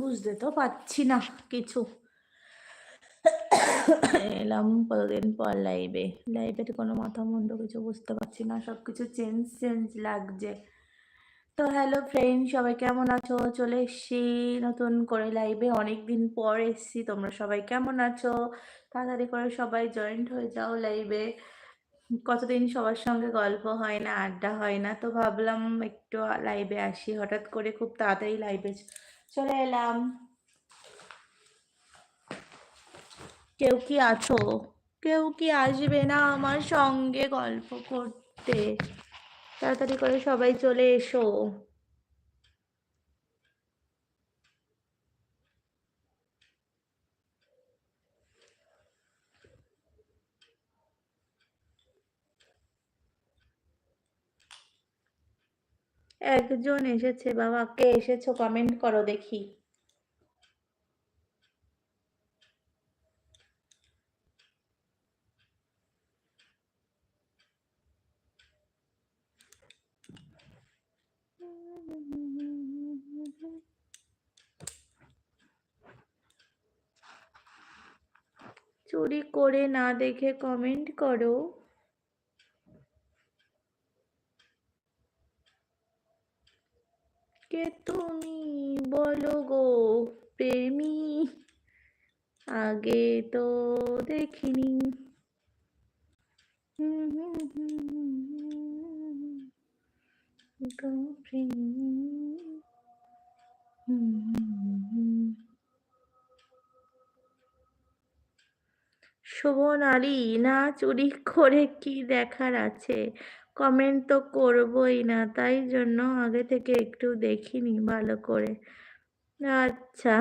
বুঝতে তো পারছি না কিছু। এলাম কতদিন পর লাইভে লাইভের কোনো মাথা মুন্ড কিছু বুঝতে পারছি না সব কিছু চেঞ্জ চেঞ্জ লাগছে। তো হ্যালো ফ্রেন্ড সবাই কেমন আছো? চলে এসছি নতুন করে লাইভে অনেক দিন পর এসছি, তোমরা সবাই কেমন আছো? তাড়াতাড়ি করে সবাই জয়েন্ট হয়ে যাও লাইভে কতদিন সবার সঙ্গে গল্প হয় না, আড্ডা হয় না, তো ভাবলাম একটু লাইভে আসি। হঠাৎ করে খুব তাড়াতাড়ি লাইভে চলে এলাম। কেউ কি আছো? কেউ কি আসবে না আমার সঙ্গে গল্প করতে? তাড়াতাড়ি করে সবাই চলে এসো। একজন এসেছে বাবা। কে এসেছ কমেন্ট করো দেখি। চুরি করে না দেখে কমেন্ট করো। কে তুমি বলো গো প্রেমী। আগে তো দেখিনি। শোভন আলী, না চুরি করে কি দেখার আছে? কমেন্ট তো করবই না, তাই জন্য আগে থেকে একটু দেখিনি ভালো করে। আচ্ছা।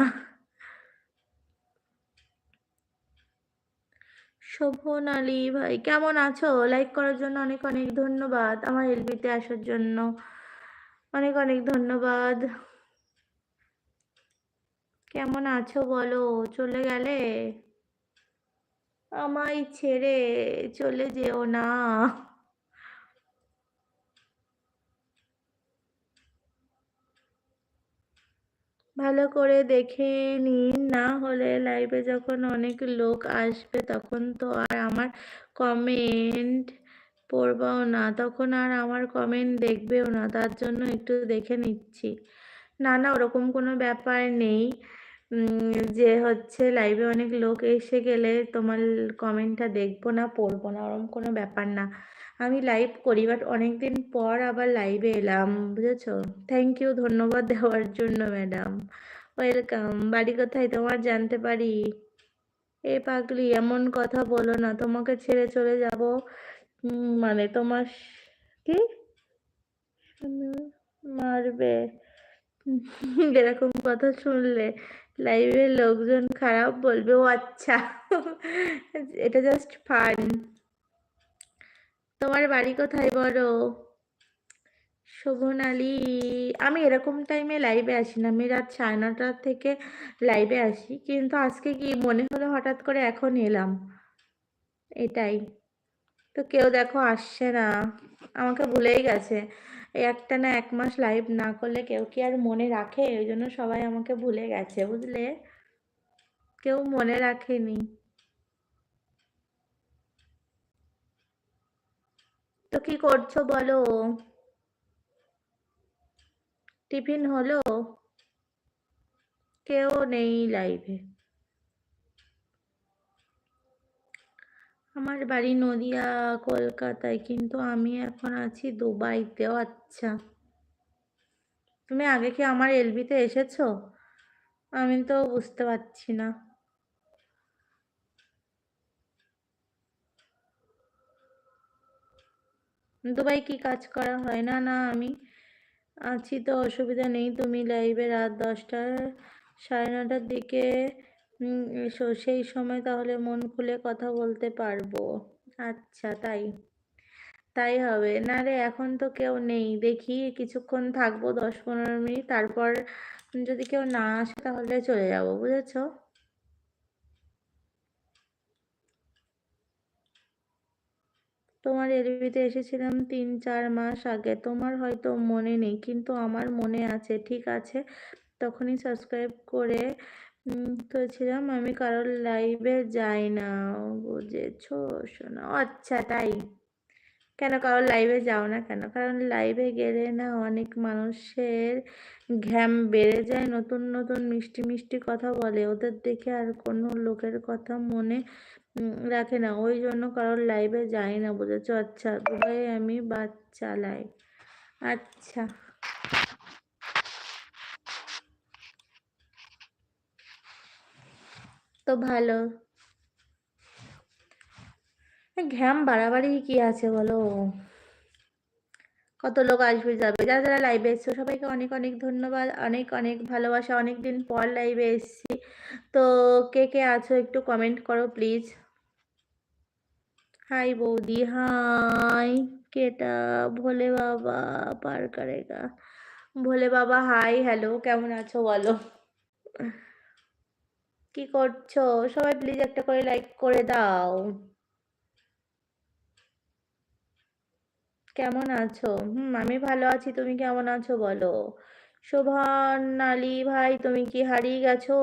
শোভন আলী ভাই, কেমন আছো? লাইক করার জন্য অনেক অনেক ধন্যবাদ। আমার এলবিতে আসার জন্য অনেক অনেক ধন্যবাদ। কেমন আছো বলো? চলে গেলে? আমায় ছেড়ে চলে যেও না। ভালো করে দেখে নিন। না হলে লাইভে যখন অনেক লোক আসবে, তখন তো আর আমার কমেন্ট পড়বাও না। তখন আর আমার কমেন্ট দেখবেও না। তার জন্য একটু দেখে নিচ্ছি। না না, ওরকম কোনো ব্যাপার নেই। যে হচ্ছে লাইভে অনেক লোক এসে গেলে তোমার কমেন্টটা দেখব না, পড়ব না ওরকম কোনো ব্যাপার না। আমি লাইভ করি বাট অনেকদিন পর আবার লাইভে এলাম, বুঝেছ? থ্যাংক ইউ ধন্যবাদ দেওয়ার জন্য ম্যাডাম ওয়েলকাম বাড়ি কোথায়? তোমার জানতে পারি? এ পাগলি, এমন কথা বলো না, তোমাকে ছেড়ে চলে যাব। মানে তোমার কি? মারবে। এরকম কথা শুনলে লাইভের লোকজন খারাপ বলবে, ও আচ্ছা। এটা জাস্ট ফান তোমার বাড়ি কোথায় বলো? শোভন আলী, আমি এরকম টাইমে লাইভে আসি না। আমি রাত সাড়ে নটার থেকে লাইভে আসি। কিন্তু আজকে কি মনে হলো হঠাৎ করে এখন এলাম? এটাই। তো কেউ দেখো আসছে না। আমাকে ভুলেই গেছে। একটা না এক মাস লাইভ না করলে কেউ কি আর মনে রাখে? ওই জন্য সবাই আমাকে ভুলে গেছে, বুঝলে? কেউ মনে রাখেনি। তো কি করছ বলো? টিফিন হলো? কেউ নেই লাইভে আমার বাড়ি নদিয়া, কলকাতায়, কিন্তু আমি এখন আছি দুবাইতেও আচ্ছা। তুমি আগে কি আমার এলবিতে এসেছ? আমি তো বুঝতে পারছি না। দুবাই কি কাজ করা হয়? না না, আমি আছি তো, অসুবিধা নেই। তুমি লাইভে রাত দশটা সাড়ে নটার দিকে এসো। সেই সময় তাহলে মন খুলে কথা বলতে পারব। আচ্ছা তাই। তাই হবে। না রে, এখন তো কেউ নেই। দেখি, কিছুক্ষণ থাকব, দশ পনেরো মিনিট। তারপর যদি কেউ না আসে, তাহলে চলে যাব, বুঝেছ? তোমার এলবিতে এসেছিলাম তিন, চার মাস আগে। তোমার হয়তো মনে নেই, কিন্তু আমার মনে আছে, ঠিক আছে? তখনই সাবস্ক্রাইব করে তোছিলাম আমি কারোর লাইভে যাই না। বুঝেছ শোনা। আচ্ছা তাই। কেন কারোর লাইভে যাও না কেন? কারণ লাইভে গেলে না অনেক মানুষের ঘ্যাম বেড়ে যায়, নতুন নতুন মিষ্টি মিষ্টি কথা বলে। ওদের দেখে আর কোনো লোকের কথা মনে রাখে না। ওই জন্য কারোর লাইভে যাই না, বুঝেছ? আচ্ছা দুবাই আমি বাস চালাই আচ্ছা। তো ভালো। ঘ্যাম বাড়াবাড়ি কি আছে বলো? কত লোক আসবে যাবে? যারা যারা লাইভে এসছো, সবাইকে অনেক অনেক ধন্যবাদ, অনেক অনেক ভালোবাসা। অনেক দিন পর লাইভে এসছি। তো কে কে আছো একটু কমেন্ট করো প্লিজ হাই বৌদি হাই কেটা? ভোলে বাবা, পার করেগা। ভোলে বাবা হাই হ্যালো কেমন আছো বলো? কি করছ? সবাই প্লিজ একটা করে লাইক করে দাও। কেমন আছো? হুম, আমি ভালো আছি। তুমি কেমন আছো বলো? শোভনালি ভাই, তুমি কি হারিয়ে গেছো?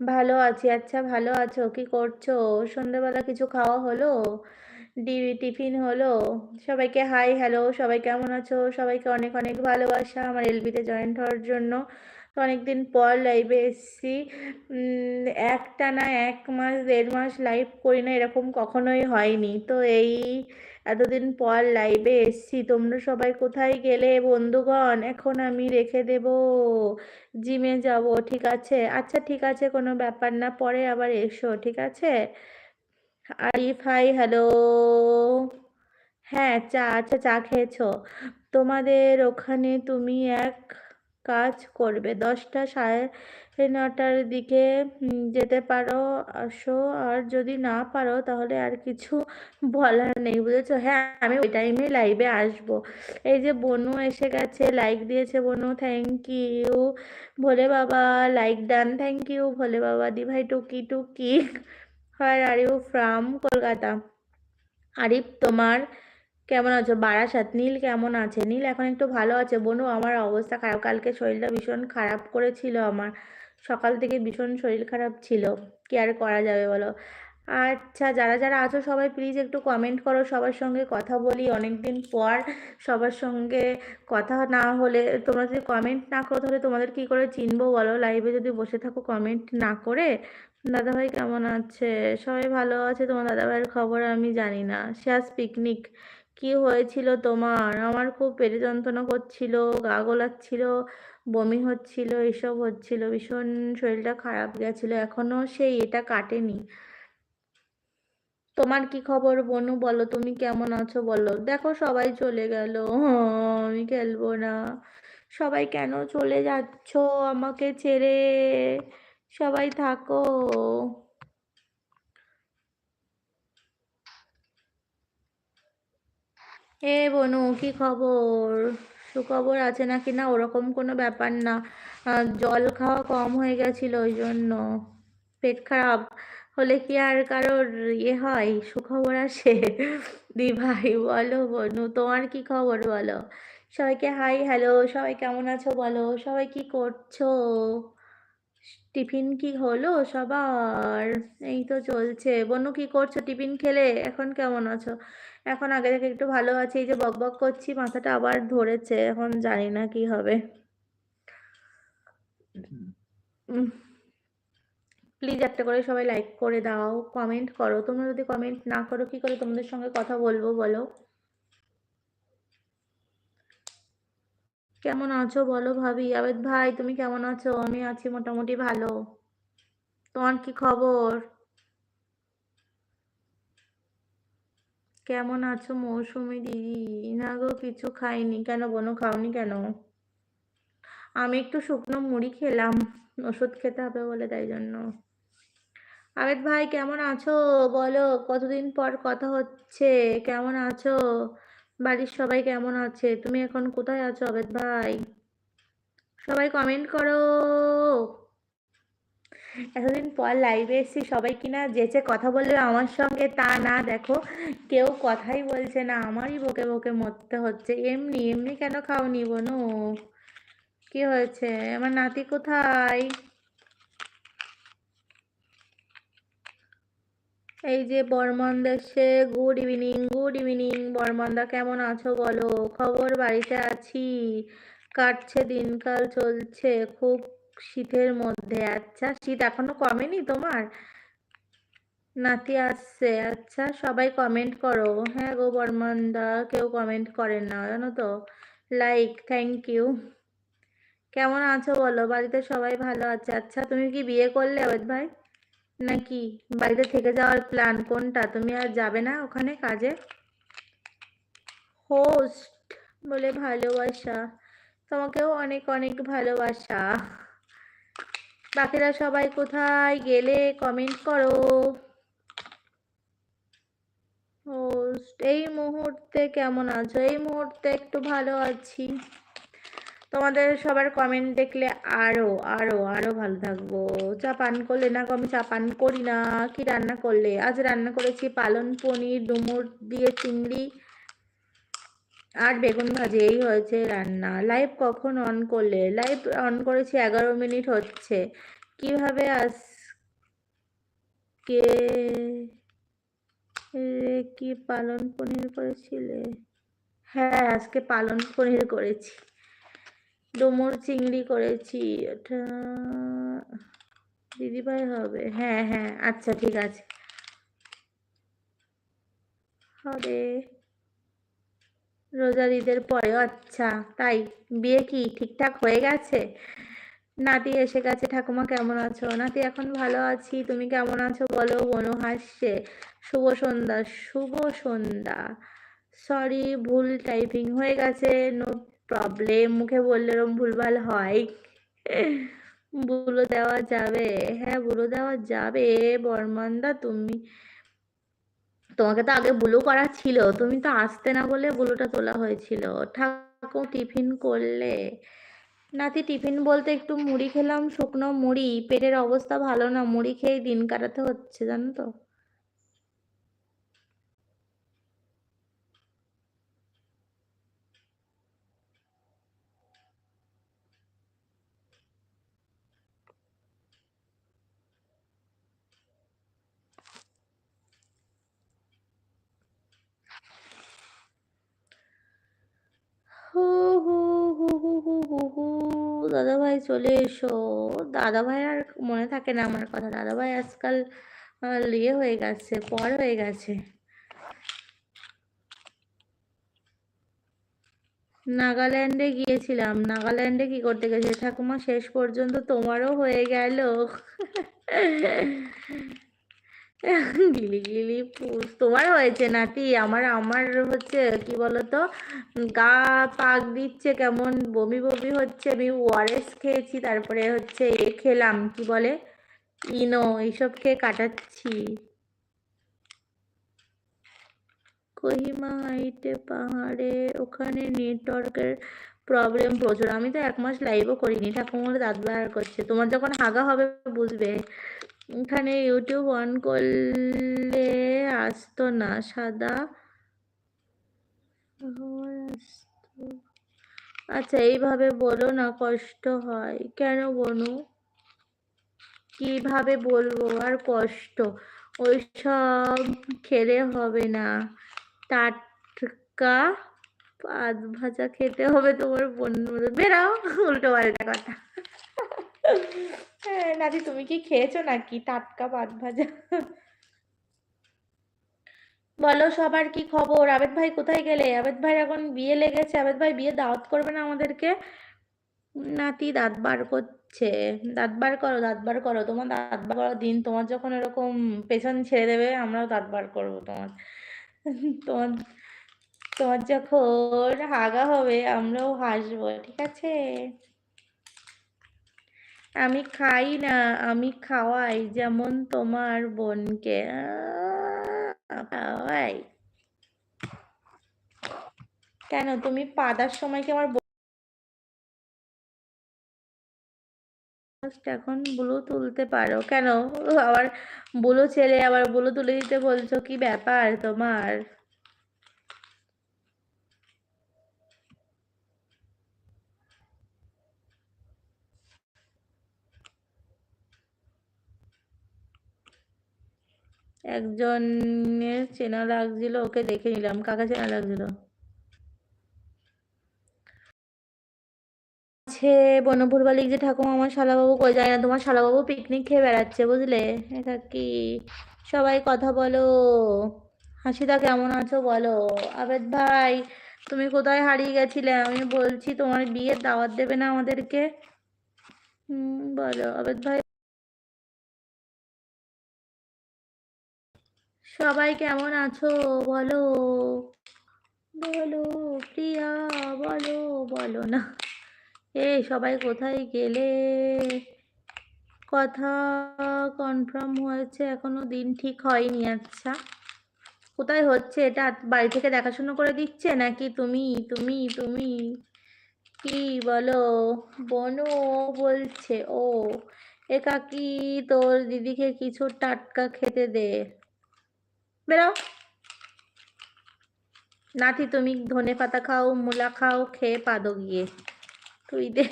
ভালো আছি। আচ্ছা ভালো আছো। কি করছ? সন্ধ্যেবেলা কিছু খাওয়া হলো? টিফিন হলো? সবাইকে হাই, হ্যালো। সবাই কেমন আছো? সবাইকে অনেক অনেক ভালোবাসা আমার এলবিতে জয়েন্ট হওয়ার জন্য। তো অনেকদিন পর লাইভে এসেছি। একটা না এক মাস, দেড় মাস লাইভ করি না, এরকম কখনোই হয়নি। তো এই এতদিন পর লাইভে এসছি। তোমরা সবাই কোথায় গেলে বন্ধুগণ? এখন আমি রেখে দেব। জিমে যাব, ঠিক আছে? আচ্ছা ঠিক আছে, কোনো ব্যাপার না, পরে আবার এসো, ঠিক আছে? আরিফ হাই হ্যালো হ্যাঁ চা আচ্ছা চা খেয়েছো। তোমাদের ওখানে তুমি এক কাজ করবে। দশটা সাড়ে নটার দিকে যেতে পারো, আসো। আর যদি না পারো, তাহলে আর কিছু বলার নেই, বুঝেছ? হ্যাঁ আমি ওই টাইমে লাইভে আসব। এই যে বনু এসে গেছে লাইক দিয়েছে বনু thank you Bhole Baba like done thank you Bhole Baba দি ভাই টুকি টুকি। Where are you from Kolkata? Arif, তোমার কেমন আছো? বারাসাত। নীল কেমন আছে? নীল এখন একটু ভালো আছে। বনু, আমার অবস্থা খারাপ। কালকে শরীরটা ভীষণ খারাপ করেছিল আমার। সকাল থেকে ভীষণ শরীর খারাপ ছিল। কি আর করা যাবে বলো? আচ্ছা যারা যারা আছো সবাই প্লিজ একটু কমেন্ট করো। সবার সঙ্গে কথা বলি। অনেক দিন পর সবার সঙ্গে কথা না হলে তোমরা যদি কমেন্ট না করো, তাহলে তোমাদের কি করে চিনবো বলো? লাইভে যদি বসে থাকো কমেন্ট না করে। দাদাভাই কেমন আছে? সবাই ভালো আছে? তোমার দাদাভাইয়ের খবর আমি জানি না। শেষ পিকনিক কি হয়েছিল তোমার? আমার খুব পেটে যন্ত্রণা করছিল, গা গোলাচ্ছিল, বমি হচ্ছিল, এসব হচ্ছিল, ভীষণ শরীরটা খারাপ গেছিল, এখনও সেই এটা কাটেনি। তোমার কি খবর বনু? বলো, তুমি কেমন আছো বলো? দেখো সবাই চলে গেল। আমি খেলব না। সবাই কেন চলে যাচ্ছ আমাকে ছেড়ে? সবাই থাকো। এ বনু, কি খবর? সুখবর আছে নাকি? না, ওরকম কোনো ব্যাপার না। জল খাওয়া কম হয়ে গেছিল, ওই জন্য। পেট খারাপ হলে কি আর কারোর ইয়ে হয়? সুখবর আসে দি ভাই বলো বনু, তোমার কি খবর বলো? সবাইকে হাই, হ্যালো, সবাই কেমন আছো বলো? সবাই কি করছ? টিফিন কি হলো সবার? এই তো চলছে। বনু, কি করছ? টিফিন খেলে এখন কেমন আছো? এখন আগে থেকে একটু ভালো আছি, এই যে বক বক করছি, মাথাটা আবার ধরেছে, এখন জানি না কি হবে। প্লিজ একটা করে সবাই লাইক করে দাও কমেন্ট করো। তোমরা যদি কমেন্ট না করো, কি করে তোমাদের সঙ্গে কথা বলব বলো? কেমন আছো বলো ভাবি? আবেদ ভাই, তুমি কেমন আছো? আমি আছি মোটামুটি ভালো। তোমার কি খবর? কেমন আছো মৌসুমি দিদি? না গো, কিছু খাইনি। কেন বোনো, খাওনি কেন? আমি একটু শুকনো মুড়ি খেলাম। ওষুধ খেতে হবে বলে তাই জন্য। আবেদ ভাই, কেমন আছো? বলো, কতদিন পর কথা হচ্ছে? কেমন আছো? বাড়ির সবাই কেমন আছে? তুমি এখন কোথায় আছো আবেদ ভাই? সবাই কমেন্ট করো। এতদিন পর লাইভে এসেছি, সবাই কিনা যেচে কথা বলবে আমার সঙ্গে তা না, দেখো, কেউ কথাই বলছে না, আমারই বকে বকে মরতে হচ্ছে। এমনি এমনি কেন খাওনি বনু? কি হয়েছে? আমার নাতি কোথায়? এই যে বর্মন দেশে গুড ইভিনিং গুড ইভিনিং বর্মনদা কেমন আছো বলো? খবর বাড়িতে আছি। কাটছে, দিনকাল চলছে, খুব শীতের মধ্যে আচ্ছা শীত এখনও কমেনি তোমার? নাতি আসছে আচ্ছা সবাই কমেন্ট করো। হ্যাঁ গো বর্মনদা, কেউ কমেন্ট করেন না, জানো তো? লাইক থ্যাংক ইউ কেমন আছো বলো? বাড়িতে সবাই ভালো আছে? আচ্ছা তুমি কি বিয়ে করলে অমিত ভাই? নাকি? বাড়িতে থেকে যাওয়ার প্ল্যান কোনটা? তুমি আর যাবে না ওখানে কাজে? হোস্ট বলে ভালোবাসা। তোমাকেও অনেক অনেক ভালোবাসা। বাকিরা সবাই কোথায় গেলে কমেন্ট করো। এই মুহূর্তে কেমন আছো? এই মুহূর্তে একটু ভালো আছি। তোমাদের সবার কমেন্ট দেখলে আরও আরও আরও ভালো থাকব। চা পান করলে না আমি চা পান করি না। কি রান্না করলে? আজ রান্না করেছি পালন পনির, ডুমুর দিয়ে চিংড়ি আর বেগুন ভাজি এই হয়েছে রান্না। লাইভ কখন অন করলে? লাইভ অন করেছি এগারো মিনিট হচ্ছে। কীভাবে আজকে কি পালন পনির করেছিলে? হ্যাঁ আজকে পালন পনির করেছি। ডুমুর চিংড়ি করেছি। ওটা দিদিভাই হবে। হ্যাঁ হ্যাঁ আচ্ছা ঠিক আছে। হবে। রোজার ঈদের পরে আচ্ছা তাই বিয়ে কি ঠিকঠাক হয়ে গেছে? নাতি এসে গেছে, ঠাকুমা কেমন আছো? নাতি এখন ভালো আছি, তুমি কেমন আছো বলো? বনু হাসছে, শুভ সন্ধ্যা শুভ সন্ধ্যা। সরি ভুল টাইপিং হয়ে গেছে নো প্রবলেম মুখে বললে এরকম ভুলভাল হয়। বুলো দেওয়া যাবে হ্যাঁ বুলো দেওয়া যাবে, বর্মানদা, তুমি তোমাকে তো আগে বুলু করা ছিল, তুমি তো আসতে না বলে বুলুটা তোলা হয়েছিল। ঠাকু টিফিন করলে। নাতি টিফিন বলতে একটু মুড়ি খেলাম, শুকনো মুড়ি, পেটের অবস্থা ভালো না, মুড়ি খেয়ে দিন কাটাতে হচ্ছে, জানো তো হু হু হু হু হু হু হু দাদা ভাই চলে এসো। দাদা ভাই আর মনে থাকে না আমার কথা। দাদা ভাই আজকাল ইয়ে হয়ে গেছে, পর হয়ে গেছে। নাগাল্যান্ডে গিয়েছিলাম। নাগাল্যান্ডে কি করতে গেছে ঠাকুমা, শেষ পর্যন্ত তোমারও হয়ে গেল। গিলি গিলি পুষ তোমার হয়েছে নাতি, আমার আমার হচ্ছে, কি বলতো গা পাক দিচ্ছে কেমন, বমি বমি হচ্ছে, আমি ওআরএস খেয়েছি, তারপরে হচ্ছে এ খেলাম, কি বলে, ইনো, এইসব খেয়ে কাটাচ্ছি। কহিমা হাইটে পাহাড়ে ওখানে নেটওয়ার্কের প্রবলেম প্রচুর। আমি তো এক মাস লাইভও করিনি, ঠাকুমার দাঁত বার করছে। তোমার যখন হাগা হবে, বুঝবে। এখানে ইউটিউব অন করলে আসতো না, সাদা আচ্ছা এইভাবে বলো না, কষ্ট হয়। কেন বনু? কীভাবে বলব? আর কষ্ট, ওইসব খেলে হবে না। টাটকা পাত ভাজা খেতে হবে তোমার বন্ধু বেরাও, উল্টো পাল্টা কথা। হ্যাঁ নাদি, তুমি কি খেয়েছো নাকি? টাটকা ভাত ভাজা। বলো, সবার কি খবর? আবেদ ভাই কোথায় গেলে? আবেদ ভাই এখন বিয়ে লেগেছে। আবেদ ভাই বিয়ে দাওয়াত করবে না আমাদেরকে? নাতি, দাঁত বার করছে। দাঁত বার করো, দাঁত বার করো। তোমার দাঁত বার করার দিন তোমার যখন এরকম পেছন ছেড়ে দেবে, আমরাও দাঁত বার করব তোমার। তোমার তোমার যখন হাগা হবে, আমরাও হাসবো, ঠিক আছে? আমি খাই না, আমি খাওয়াই যেমন তোমার বোনকে। খাওয়াই। কেন তুমি পাদার সময় কি আমার এখন ব্লু তুলতে পারো? কেন? আবার ব্লু ছেলে, আবার ব্লু তুলে দিতে বলছো? কি ব্যাপার তোমার? একজনের চেনা লাগছিল, ওকে দেখে নিলাম। কাকে চেনা লাগছিল? আছে বনপুর বালিক যে ঠাকুমা, আমার শালাবাবু কই যায় না? তোমার শালাবাবু পিকনিক খেয়ে বেড়াচ্ছে, বুঝলে? এটা কি? সবাই কথা বলো। হাসিদা, কেমন আছো বলো? আবেদ ভাই, তুমি কোথায় হারিয়ে গেছিলে? আমি বলছি, তোমার বিয়ের দাওয়াত দেবে না আমাদেরকে? হুম, বলো। আবেদ ভাই সবাই কেমন আছো? বলো। বলো, প্রিয়া, বলো বলো না। এই সবাই কোথায় গেলে? কথা কনফার্ম হয়েছে, এখনও দিন ঠিক হয়নি আচ্ছা। কোথায় হচ্ছে এটা? বাড়ি থেকে দেখাশুনো করে দিচ্ছে নাকি তুমি? তুমি তুমি? কি বলো? বনু বলছে, ও একাকি তোর দিদিকে কিছু টাটকা খেতে দে। বেরাও নাতি, তুমি ধনে পাতা খাও, মূলা খাও, খেয়ে পাদো গিয়ে। তুই দে।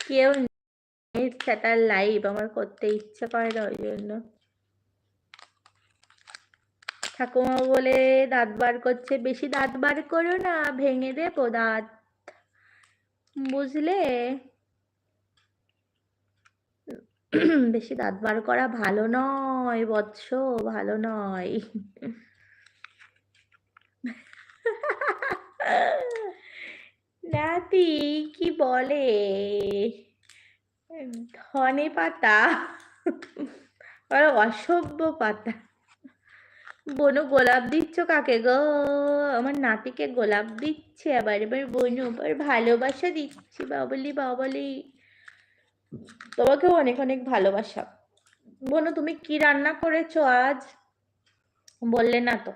কেউ সেটার লাইভ আমার করতে ইচ্ছে করে না ওই জন্য। ঠাকুমা বলে, দাঁত বার করছে, বেশি দাঁত বার করো না, ভেঙে দেবো দাঁত। বুঝলে? বেশি দাঁত বার করা ভালো নয় বৎস, ভালো নয়। নাতি, কি বলে? ধনে পাতা। অসভ্য পাতা। বনু গোলাপ দিচ্ছ কাকে গো? আমার নাতিকে গোলাপ দিচ্ছে, আবার এবার বনু আবার ভালোবাসা দিচ্ছি, বাবলি বাবলি। তোমাকেও অনেক অনেক ভালোবাসা। বনু, তুমি কি রান্না করেছ আজ? বললে না তো।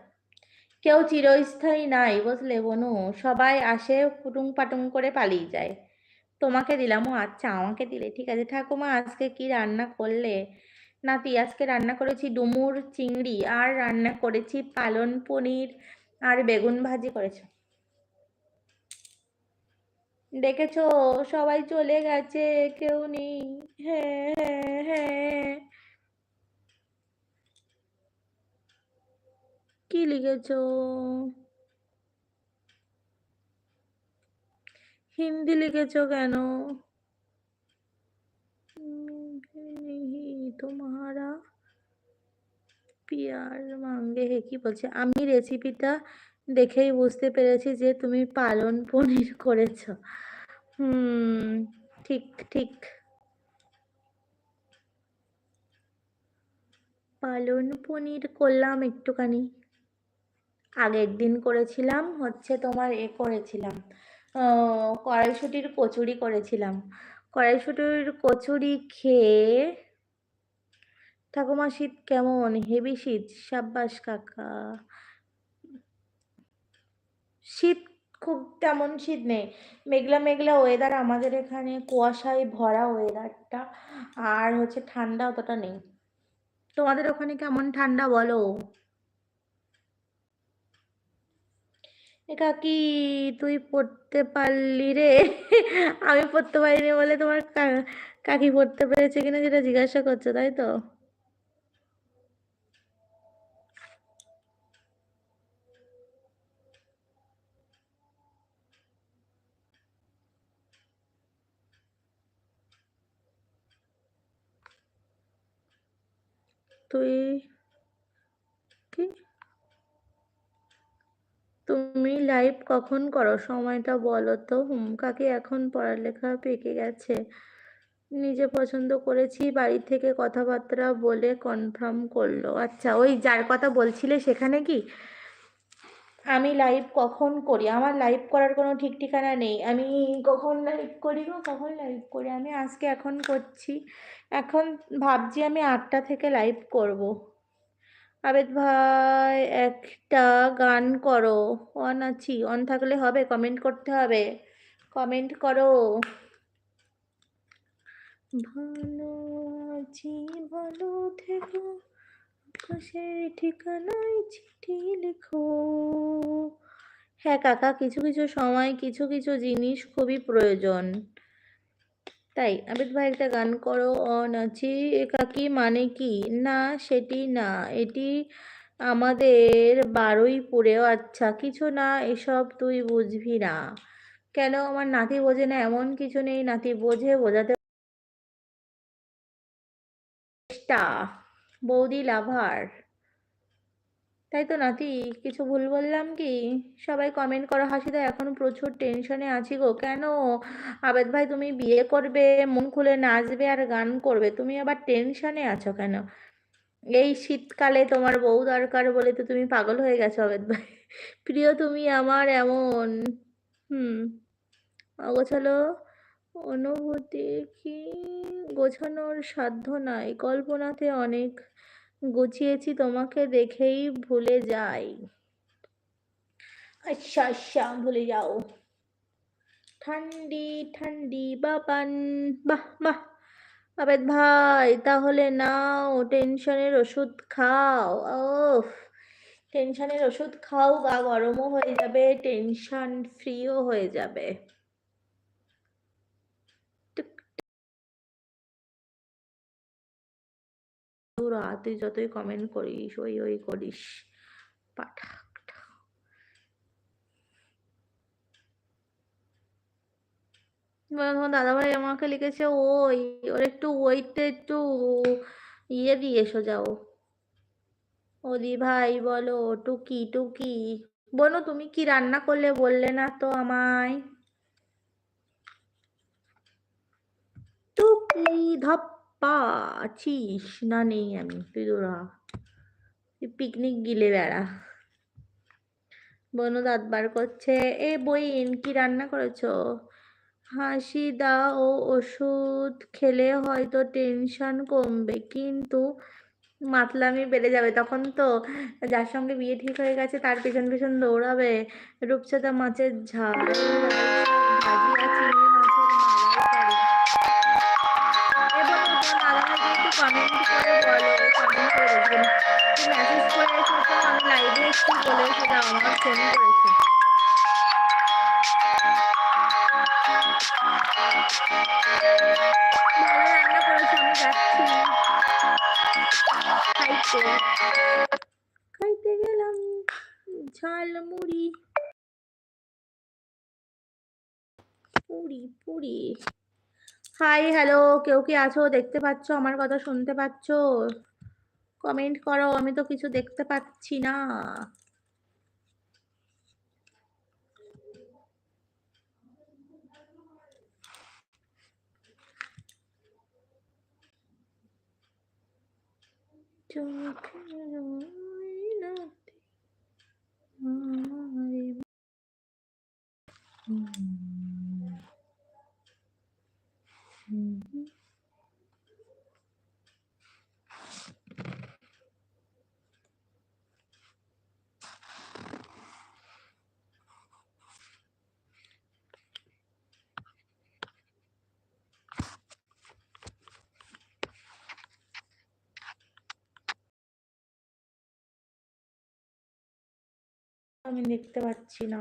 কেউ চিরস্থায়ী নাই বুঝলে বনু। সবাই আসে পুটুং পাটুং করে পালিয়ে যায়। তোমাকে দিলাম ও আচ্ছা আমাকে দিলে। ঠিক আছে, ঠাকুমা আজকে কি রান্না করলে? নাতি, আজকে রান্না করেছি ডুমুর চিংড়ি, আর রান্না করেছি পালন পনির, আর বেগুন ভাজি করেছ। দেখেছ? সবাই চলে গেছে, কেউ নেই। হ্যাঁ হ্যাঁ হ্যাঁ। কি লিখেছো? হিন্দি লিখেছো কেন? তোমারা পিয়ার মাঙ্গে হে কি বলছে? আমি রেসিপিটা দেখেই বুঝতে পেরেছি যে তুমি পালন পনির করেছ। ঠিক ঠিক। পালন পনির করলাম একটুখানি। আগের দিন করেছিলাম, হচ্ছে তোমার এ করেছিলাম। কড়াইশুটির কচুরি করেছিলাম। কড়াইশুটির কচুরি খেয়ে ঠাকুমা শীত কেমন? হেভি শীত, সাব্বাস কাকা। শীত খুব তেমন শীত নেই। মেঘলা মেঘলা ওয়েদার আমাদের এখানে কুয়াশায় ভরা ওয়েদারটা আর হচ্ছে ঠান্ডা অতটা নেই। তোমাদের ওখানে কেমন ঠান্ডা বলো? কাকি, তুই পড়তে পারলি রে। আমি পড়তে পারিনি বলে তোমার কাকি পড়তে পেরেছে কিনা যেটা জিজ্ঞাসা করছ, তাই তো? তুই কি? তুমি লাইভ কখন করো? সময়টা বলো তো। হুম, কাকে এখন পড়ালেখা পেকে গেছে। নিজে পছন্দ করেছি, বাড়ি থেকে কথাবার্তা বলে কনফার্ম করল। আচ্ছা ওই যার কথা বলছিলে সেখানে কি? আমি লাইভ কখন করি? আমার লাইভ করার কোনো ঠিক ঠিকানা নেই। আমি কখন লাইভ করি গো? কখন লাইভ করি? আমি আজকে এখন করছি। এখন ভাবছি আমি আটটা থেকে লাইভ করব। আবেদ ভাই, একটা গান করো। অন আছি। অন থাকলে হবে? কমেন্ট করতে হবে। কমেন্ট করো। ভালো আছি, ভালো থেকো। আকাশের ঠিকানায় চিঠি লেখো। হ্যাঁ কাকা, কিছু কিছু সময়, কিছু কিছু জিনিস খুবই প্রয়োজন। তাই, আবিদ ভাই, একটা গান করো, অনাচি একাকি মানে কি? না, সেটি না, এটি আমাদের বারুইপুরেও। আচ্ছা কিছু না, এসব তুই বুঝবি না। কেন, আমার নাতি বোঝে না, এমন কিছু নেই, নাতি বোঝে বোঝাতে চেষ্টা বৌদি লাভার। তাই তো নাতি, কিছু ভুল বললাম কি? সবাই কমেন্ট করো, হাসিদা, এখন প্রচুর টেনশনে আছি গো। কেন? আবেদ ভাই, তুমি বিয়ে করবে, মন খুলে নাচবে আর গান করবে, তুমি আবার টেনশনে আছো কেন? এই শীতকালে তোমার বউ দরকার বলে তো তুমি পাগল হয়ে গেছো আবেদ ভাই। প্রিয়, তুমি আমার এমন, হুম, অগোছালো অনুভূতি কি গোছানোর সাধ্য নাই। কল্পনাতে অনেক গুছিয়েছি, তোমাকে দেখেই ভুলে যাই। আচ্ছা আচ্ছা ভুলে যাও। ঠান্ডি ঠান্ডি, বাবান, বাহ বাহ। আবেদ ভাই, তাহলে নাও, টেনশনের ওষুধ খাও। ওফ টেনশনের ওষুধ খাও, গা গরমও হয়ে যাবে, টেনশন ফ্রিও হয়ে যাবে। রাতে যতই কমেন্ট করিস, ওই ওই করিস। পাঠা তোমার দাদাভাই আমাকে লিখেছে, ওই, ওর একটু ওইতে একটু ইয়ে দিয়ে এসো, যাও। ওদি ভাই, বলো, টুকি টুকি। বলো তুমি কি রান্না করলে বললে না তো আমায়? টুকি ধপ্পা আছিস? না নেই আমি, তুই দূরা পিকনিক গিলে বেড়া। বনু দাঁত বার করছে, এ বইন, কি রান্না করেছ? হাসি দা ও ওষুধ খেলে হয়তো টেনশন কমবে, কিন্তু মাতলামি বেড়ে যাবে তখন তো। যার সঙ্গে বিয়ে ঠিক হয়ে গেছে, তার পেছন পেছন দৌড়াবে। রূপচাঁদা মাছের ঝাল। কমেন্ট করে বলো কমেন্ট করে দেখবেন মেসেজ করে এসেছ, আমি লাইভে একটু বলে এসে দাও, আমার ফোন করেছে। ভালো রান্না করেছ, আমি যাচ্ছি। খাইতে গেলাম ঝাল মুড়ি পুরি পুরি হাই হ্যালো কেউ কি আছো? দেখতে পাচ্ছ? আমার কথা শুনতে পাচ্ছ? কমেন্ট করো। আমি তো কিছু দেখতে পাচ্ছি না। চোখের আয়নাতে আমায় হুম হুম আমি দেখতে পাচ্ছি না।